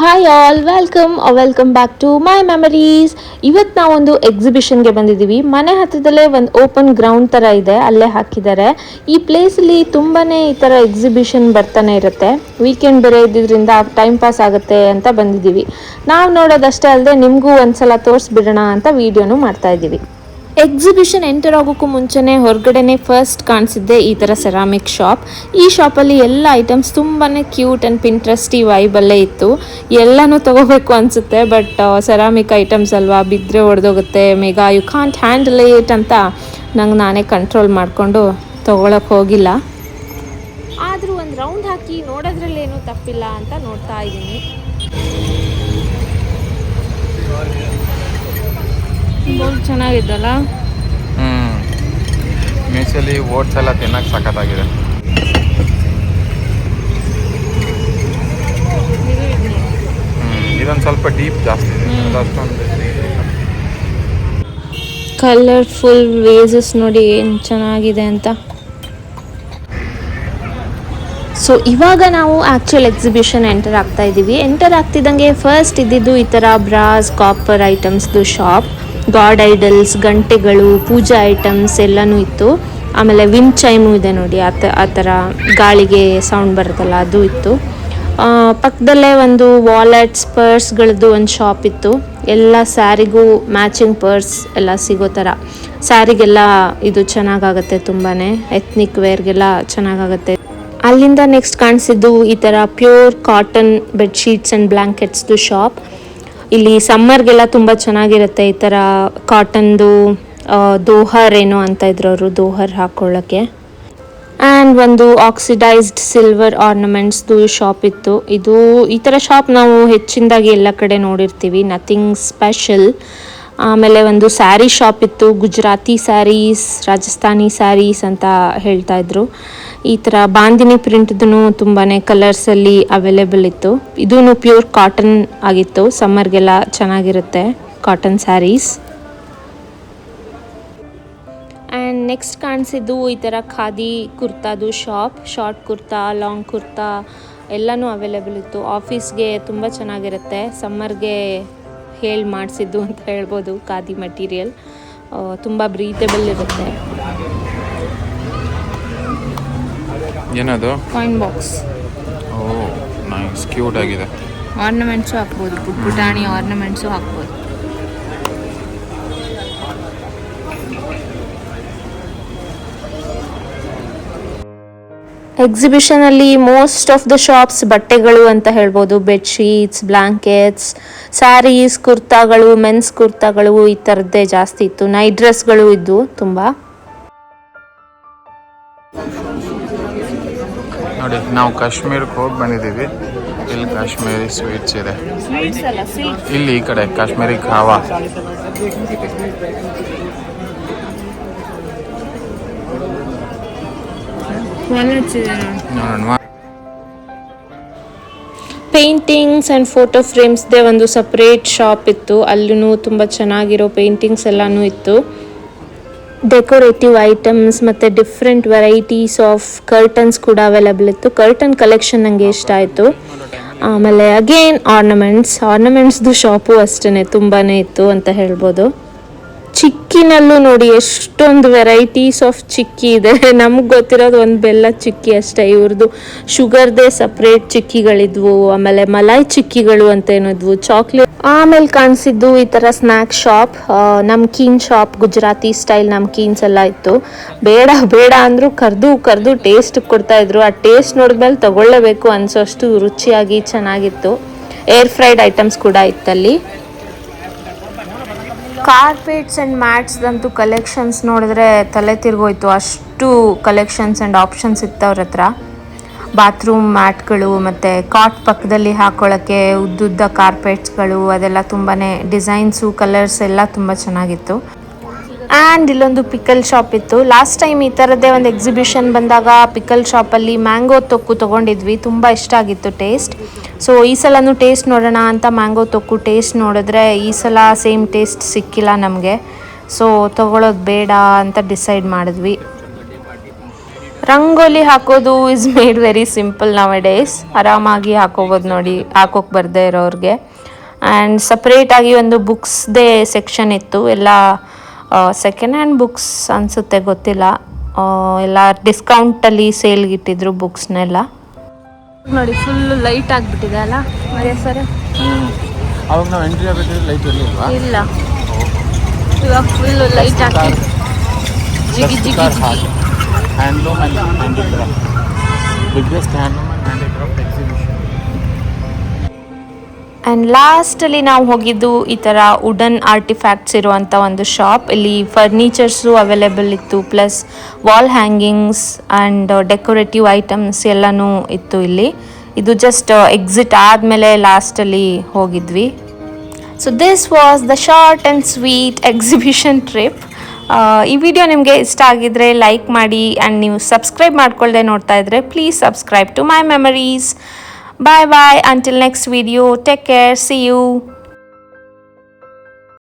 Hi all welcome welcome back to my memories ಇವತ್ತು ನಾವೊಂದು ಎಕ್ಸಿಬಿಷನ್ಗೆ ಬಂದಿದ್ದೀವಿ. ಮನೆ ಹತ್ತಿರದಲ್ಲೇ ಒಂದು ಓಪನ್ ಗ್ರೌಂಡ್ ಥರ ಇದೆ, ಅಲ್ಲೇ ಹಾಕಿದ್ದಾರೆ. ಈ ಪ್ಲೇಸಲ್ಲಿ ತುಂಬಾ ಈ ಥರ ಎಕ್ಸಿಬಿಷನ್ ಬರ್ತಾನೆ ಇರುತ್ತೆ. ವೀಕೆಂಡ್ ಬೇರೆ ಇದ್ದಿದ್ದರಿಂದ ಟೈಮ್ ಪಾಸ್ ಆಗುತ್ತೆ ಅಂತ ಬಂದಿದ್ದೀವಿ. ನಾವು ನೋಡೋದಷ್ಟೇ ಅಲ್ಲದೆ ನಿಮಗೂ ಒಂದು ಸಲ ತೋರಿಸ್ಬಿಡೋಣ ಅಂತ ವೀಡಿಯೋನು ಮಾಡ್ತಾ ಇದ್ದೀವಿ. ಎಕ್ಸಿಬಿಷನ್ ಎಂಟರ್ ಆಗೋಕ್ಕೂ ಮುಂಚೆನೇ ಹೊರಗಡೆನೆ ಫಸ್ಟ್ ಕಾಣಿಸಿದ್ದೆ ಈ ಥರ ಸೆರಾಮಿಕ್ ಶಾಪ್ ಈ ಶಾಪಲ್ಲಿ ಎಲ್ಲ ಐಟಮ್ಸ್ ತುಂಬಾ ಕ್ಯೂಟ್ ಆ್ಯಂಡ್ ಪಿಂಟ್ರೆಸ್ಟಿ ವೈಬಲ್ಲೇ ಇತ್ತು. ಎಲ್ಲನೂ ತೊಗೋಬೇಕು ಅನಿಸುತ್ತೆ ಬಟ್ ಸೆರಾಮಿಕ್ ಐಟಮ್ಸ್ ಅಲ್ವಾ ಬಿದ್ದರೆ ಒಡೆದೋಗುತ್ತೆ ಮೇಗ ಯು ಕಾಂಟ್ ಹ್ಯಾಂಡಲ್ ಇಟ್ ಅಂತ ನಂಗೆ ನಾನೇ ಕಂಟ್ರೋಲ್ ಮಾಡಿಕೊಂಡು ತೊಗೊಳಕ್ಕೆ ಹೋಗಿಲ್ಲ. ಆದರೂ ಒಂದು ರೌಂಡ್ ಹಾಕಿ ನೋಡೋದ್ರಲ್ಲೇನು ತಪ್ಪಿಲ್ಲ ಅಂತ ನೋಡ್ತಾ ಇದ್ದೀನಿ ಚೆನ್ನಾಗಿದ್ದಲ್ಲ? ಹ್ಮ್. ಮೀಸಲಿ ಓಟ್ಸ್ ಎಲ್ಲ ತಿನ್ನಕ್ಕೆ ಸಖತ್ತಾಗಿದೆ. ಇದೊಂದು ಸ್ವಲ್ಪ ಡೀಪ್ ಜಾಸ್ತಿ ಇದೆ. ಅಷ್ಟೊಂದು ಕಲರ್ಫುಲ್ ವೇಸಸ್ ನೋಡಿ ಏನು ಚೆನ್ನಾಗಿದೆ ಅಂತ. ಸೊ ಇವಾಗ ನಾವು ಆ್ಯಕ್ಚುಯಲ್ ಎಕ್ಸಿಬಿಷನ್ ಎಂಟರ್ ಆಗ್ತಾ ಇದ್ದೀವಿ ಎಂಟರ್ ಆಗ್ತಿದ್ದಂಗೆ ಫಸ್ಟ್ ಇದ್ದಿದ್ದು ಈ ಥರ ಬ್ರಾಸ್ ಕಾಪರ್ ಐಟಮ್ಸ್ದು ಶಾಪ್ ಗಾಡ್ ಐಡಲ್ಸ್ ಗಂಟೆಗಳು ಪೂಜಾ ಐಟಮ್ಸ್ ಎಲ್ಲನೂ ಇತ್ತು. ಆಮೇಲೆ ವಿಮ್ ಚೈಮು ಇದೆ ನೋಡಿ ಆ ತ ಆ ಥರ ಗಾಳಿಗೆ ಸೌಂಡ್ ಬರುತ್ತಲ್ಲ, ಅದು ಇತ್ತು. ಪಕ್ಕದಲ್ಲೇ ಒಂದು ವಾಲೆಟ್ಸ್ ಪರ್ಸ್ಗಳದ್ದು ಒಂದು ಶಾಪ್ ಇತ್ತು. ಎಲ್ಲ ಸ್ಯಾರಿಗೂ ಮ್ಯಾಚಿಂಗ್ ಪರ್ಸ್ ಎಲ್ಲ ಸಿಗೋ ಥರ. ಸ್ಯಾರಿಗೆಲ್ಲ ಇದು ಚೆನ್ನಾಗಾಗತ್ತೆ ತುಂಬಾ ಎತ್ನಿಕ್ ವೇರ್ಗೆಲ್ಲ ಚೆನ್ನಾಗಾಗತ್ತೆ. ಅಲ್ಲಿಂದ ನೆಕ್ಸ್ಟ್ ಕಾಣಿಸಿದ್ದು ಈ ಥರ ಪ್ಯೂರ್ ಕಾಟನ್ ಬೆಡ್ಶೀಟ್ಸ್ ಆ್ಯಂಡ್ ಬ್ಲ್ಯಾಂಕೆಟ್ಸ್ದು ಶಾಪ್ ಇಲ್ಲಿ ಸಮ್ಮರ್ಗೆಲ್ಲ ತುಂಬ ಚೆನ್ನಾಗಿರುತ್ತೆ ಈ ಥರ ಕಾಟನ್ದು ದೋಹರ್ ಏನೋ ಅಂತ ಇದ್ರು ಅವರು ದೋಹರ್ ಹಾಕೊಳ್ಳೋಕ್ಕೆ. ಆ್ಯಂಡ್ ಒಂದು ಆಕ್ಸಿಡೈಸ್ಡ್ ಸಿಲ್ವರ್ ಆರ್ನಮೆಂಟ್ಸ್ದು ಶಾಪ್ ಇತ್ತು. ಇದು ಈ ಥರ ಶಾಪ್ ನಾವು ಹೆಚ್ಚಿನದಾಗಿ ಎಲ್ಲ ಕಡೆ ನೋಡಿರ್ತೀವಿ. ನಥಿಂಗ್ ಸ್ಪೆಷಲ್ ಆಮೇಲೆ ಒಂದು ಸ್ಯಾರಿ ಶಾಪ್ ಇತ್ತು. ಗುಜರಾತಿ ಸ್ಯಾರೀಸ್ ರಾಜಸ್ಥಾನಿ ಸ್ಯಾರೀಸ್ ಅಂತ ಹೇಳ್ತಾ ಇದ್ರು. ಈ ಥರ ಬಾಂದಿನಿ ಪ್ರಿಂಟ್ದು ತುಂಬಾ ಕಲರ್ಸಲ್ಲಿ ಅವೈಲೇಬಲ್ ಇತ್ತು. ಇದೂ ಪ್ಯೂರ್ ಕಾಟನ್ ಆಗಿತ್ತು. ಸಮ್ಮರ್ಗೆಲ್ಲ ಚೆನ್ನಾಗಿರುತ್ತೆ ಕಾಟನ್ ಸ್ಯಾರೀಸ್ ಆ್ಯಂಡ್ ನೆಕ್ಸ್ಟ್ ಕಾಣಿಸಿದ್ದು ಈ ಥರ khadi ಕುರ್ತಾದು shop short kurta long kurta ಎಲ್ಲನೂ ಅವೈಲೇಬಲ್ ಇತ್ತು. ಆಫೀಸ್ಗೆ ತುಂಬ ಚೆನ್ನಾಗಿರುತ್ತೆ. ಸಮ್ಮರ್ಗೆ ಹೇಳಿ ಮಾಡಿಸಿದ್ದು ಅಂತ ಹೇಳ್ಬೋದು ಖಾದಿ ಮಟೀರಿಯಲ್ ತುಂಬ ಬ್ರೀತೆಬಲ್ ಇರುತ್ತೆ. ಏನದು? Coin box oh nice. Cute ಆಗಿದೆ. ಆರ್ನಮೆಂಟ್ಸು ಹಾಕ್ಬೋದು. ಪುಟ್ ಪುಟಾಣಿ ಆರ್ನಮೆಂಟ್ಸು ಹಾಕ್ಬೋದು. ಎಕ್ಸಿಬಿಷನಲ್ಲಿ ಮೋಸ್ಟ್ ಆಫ್ ದ ಶಾಪ್ಸ್ ಬಟ್ಟೆಗಳು ಅಂತ ಹೇಳ್ಬೋದು. ಬೆಡ್ಶೀಟ್ಸ್ ಬ್ಲ್ಯಾಂಕೆಟ್ಸ್ ಸ್ಯಾರೀಸ್ ಕುರ್ತಾಗಳು ಮೆನ್ಸ್ ಕುರ್ತಾಗಳು ಈ ಥರದ್ದೇ ಜಾಸ್ತಿ ಇತ್ತು. ನೈಟ್ ಡ್ರೆಸ್ಗಳು ಇದ್ವು ತುಂಬ. ನೋಡಿ ನಾವು ಕಾಶ್ಮೀರಕ್ಕೆ ಹೋಗಿ ಬಂದಿದ್ದೀವಿ. ಇಲ್ಲಿ ಕಾಶ್ಮೀರಿ ಸ್ವೀಟ್ಸ್ ಇದೆ. ಇಲ್ಲಿ ಈ ಕಡೆ ಕಾಶ್ಮೀರಿ ಖಾವಾ ನೋಡೋಣ. ಪೇಂಟಿಂಗ್ಸ್ ಆ್ಯಂಡ್ ಫೋಟೋ ಫ್ರೇಮ್ಸ್ದೇ ಒಂದು ಸಪ್ರೇಟ್ ಶಾಪ್ ಇತ್ತು. ಅಲ್ಲೂ ತುಂಬ ಚೆನ್ನಾಗಿರೋ ಪೇಂಟಿಂಗ್ಸ್ ಎಲ್ಲನೂ ಇತ್ತು. ಡೆಕೋರೇಟಿವ್ ಐಟಮ್ಸ್ ಮತ್ತು ಡಿಫ್ರೆಂಟ್ ವೆರೈಟೀಸ್ ಆಫ್ ಕರ್ಟನ್ಸ್ ಕೂಡ ಅವೈಲಬಲ್ ಇತ್ತು. ಕರ್ಟನ್ ಕಲೆಕ್ಷನ್ ನನಗೆ ಇಷ್ಟ ಆಯಿತು. ಆಮೇಲೆ ಅಗೇನ್ ಆರ್ನಮೆಂಟ್ಸ್ ಆರ್ನಮೆಂಟ್ಸ್ದು ಶಾಪು ಅಷ್ಟೇ ತುಂಬಾ ಇತ್ತು ಅಂತ ಹೇಳ್ಬೋದು. ಚಿಕ್ಕಿನಲ್ಲೂ ನೋಡಿ, ಎಷ್ಟೊಂದು ವೆರೈಟೀಸ್ ಆಫ್ ಚಿಕ್ಕಿ ಇದೆ. ನಮಗೆ ಗೊತ್ತಿರೋದು ಒಂದು ಬೆಲ್ಲ ಚಿಕ್ಕಿ ಅಷ್ಟೇ. ಇವ್ರದ್ದು ಶುಗರ್ದೇ ಸಪ್ರೇಟ್ ಚಿಕ್ಕಿಗಳಿದ್ವು, ಆಮೇಲೆ ಮಲಾಯ್ ಚಿಕ್ಕಿಗಳು ಅಂತ ಏನಿದ್ವು ಚಾಕ್ಲೇಟ್ ಆಮೇಲೆ ಕಾಣಿಸಿದ್ದು ಈ ಥರ snack shop namkeen shop Gujarati style namkeens ಎಲ್ಲ ಇತ್ತು. ಬೇಡ ಬೇಡ ಅಂದರೂ ಕರೆದು ಕರೆದು ಟೇಸ್ಟ್ ಕೊಡ್ತಾ ಇದ್ರು. ಆ ಟೇಸ್ಟ್ ನೋಡಿದ್ಮೇಲೆ ತಗೊಳ್ಳೇಬೇಕು ಅನಿಸೋಷ್ಟು ರುಚಿಯಾಗಿ ಚೆನ್ನಾಗಿತ್ತು. ಏರ್ ಫ್ರೈಡ್ ಐಟಮ್ಸ್ ಕೂಡ ಇತ್ತಲ್ಲಿ. ಕಾರ್ಪೆಟ್ಸ್ ಆ್ಯಂಡ್ ಮ್ಯಾಟ್ಸ್ದಂತೂ ಕಲೆಕ್ಷನ್ಸ್ ನೋಡಿದ್ರೆ ತಲೆ ತಿರ್ಗೋಯ್ತು. ಅಷ್ಟು ಕಲೆಕ್ಷನ್ಸ್ ಆ್ಯಂಡ್ ಆಪ್ಷನ್ಸ್ ಇತ್ತು ಅವ್ರ ಹತ್ರ. ಬಾತ್ರೂಮ್ ಮ್ಯಾಟ್ಗಳು ಮತ್ತು ಕಾಟ್ ಪಕ್ಕದಲ್ಲಿ ಹಾಕೊಳ್ಳೋಕ್ಕೆ ಉದ್ದುದ್ದ ಕಾರ್ಪೆಟ್ಸ್ಗಳು ಅದೆಲ್ಲ ತುಂಬಾ ಡಿಸೈನ್ಸು ಕಲರ್ಸ್ ಎಲ್ಲ ತುಂಬ ಚೆನ್ನಾಗಿತ್ತು. ಆ್ಯಂಡ್ ಇಲ್ಲೊಂದು ಪಿಕಲ್ ಶಾಪ್ ಇತ್ತು. ಲಾಸ್ಟ್ ಟೈಮ್ ಈ ಥರದ್ದೇ ಒಂದು ಎಕ್ಸಿಬಿಷನ್ ಬಂದಾಗ ಪಿಕಲ್ ಶಾಪಲ್ಲಿ ಮ್ಯಾಂಗೋ ತೊಕ್ಕು ತೊಗೊಂಡಿದ್ವಿ. ತುಂಬ ಇಷ್ಟ ಆಗಿತ್ತು ಟೇಸ್ಟ್ ಸೊ ಈ ಸಲನೂ ಟೇಸ್ಟ್ ನೋಡೋಣ ಅಂತ ಮ್ಯಾಂಗೋ ತೊಕ್ಕು ಟೇಸ್ಟ್ ನೋಡಿದ್ರೆ ಈ ಸಲ ಸೇಮ್ ಟೇಸ್ಟ್ ಸಿಕ್ಕಿಲ್ಲ ನಮಗೆ. ಸೊ ತೊಗೊಳೋದು ಬೇಡ ಅಂತ ಡಿಸೈಡ್ ಮಾಡಿದ್ವಿ. ರಂಗೋಲಿ ಹಾಕೋದು is made very simple nowadays ಆರಾಮಾಗಿ ಹಾಕೋಬೋದು ನೋಡಿ, ಹಾಕೋಕೆ ಬರದೇ ಇರೋರಿಗೆ. ಆ್ಯಂಡ್ ಸಪ್ರೇಟಾಗಿ ಒಂದು ಬುಕ್ಸ್ದೇ ಸೆಕ್ಷನ್ ಇತ್ತು. ಎಲ್ಲ ಸೆಕೆಂಡ್ ಹ್ಯಾಂಡ್ ಬುಕ್ಸ್ ಅನಿಸುತ್ತೆ, ಗೊತ್ತಿಲ್ಲ. ಎಲ್ಲ ಡಿಸ್ಕೌಂಟಲ್ಲಿ ಸೇಲ್ಗಿಟ್ಟಿದ್ರು ಬುಕ್ಸ್ನೆಲ್ಲ ನೋಡಿ ಫುಲ್ ಲೈಟ್ ಆಗ್ಬಿಟ್ಟಿದೆ ಅಲ್ಲ ಮರೆ ಸರ್ ಅವಾಗ ನಾವು ಎಂಟ್ರಿ ಆಗಬೇಕಾದ್ರೆ ಲೈಟ್ ಇರಲಿಲ್ವಾ ಇಲ್ಲ ಇವಾಗ ಫುಲ್ ಲೈಟ್ ಹಾಕಿ ಜಿಗಿ ಜಿಗಿ handloom and handicraft biggest handloom and handicraft and ಲಾಸ್ಟಲ್ಲಿ ನಾವು ಹೋಗಿದ್ದು ಈ ಥರ ವುಡನ್ ಆರ್ಟಿಫ್ಯಾಕ್ಟ್ಸ್ ಇರುವಂಥ ಒಂದು ಶಾಪ್ ಇಲ್ಲಿ ಫರ್ನಿಚರ್ಸು ಅವೈಲೇಬಲ್ ಇತ್ತು plus wall hangings and decorative items ಎಲ್ಲನೂ ಇತ್ತು ಇಲ್ಲಿ. ಇದು ಜಸ್ಟ್ ಎಕ್ಸಿಟ್ ಆದಮೇಲೆ ಲಾಸ್ಟಲ್ಲಿ ಹೋಗಿದ್ವಿ. So this was the short and sweet exhibition trip ಈ ವಿಡಿಯೋ ನಿಮಗೆ ಇಷ್ಟ ಆಗಿದ್ರೆ ಲೈಕ್ ಮಾಡಿ ಆ್ಯಂಡ್ ನೀವು ಸಬ್ಸ್ಕ್ರೈಬ್ ಮಾಡ್ಕೊಳ್ಳದೆ ನೋಡ್ತಾ ಇದ್ದರೆ please subscribe to my memories Bye bye. Until next video. Take care. See you.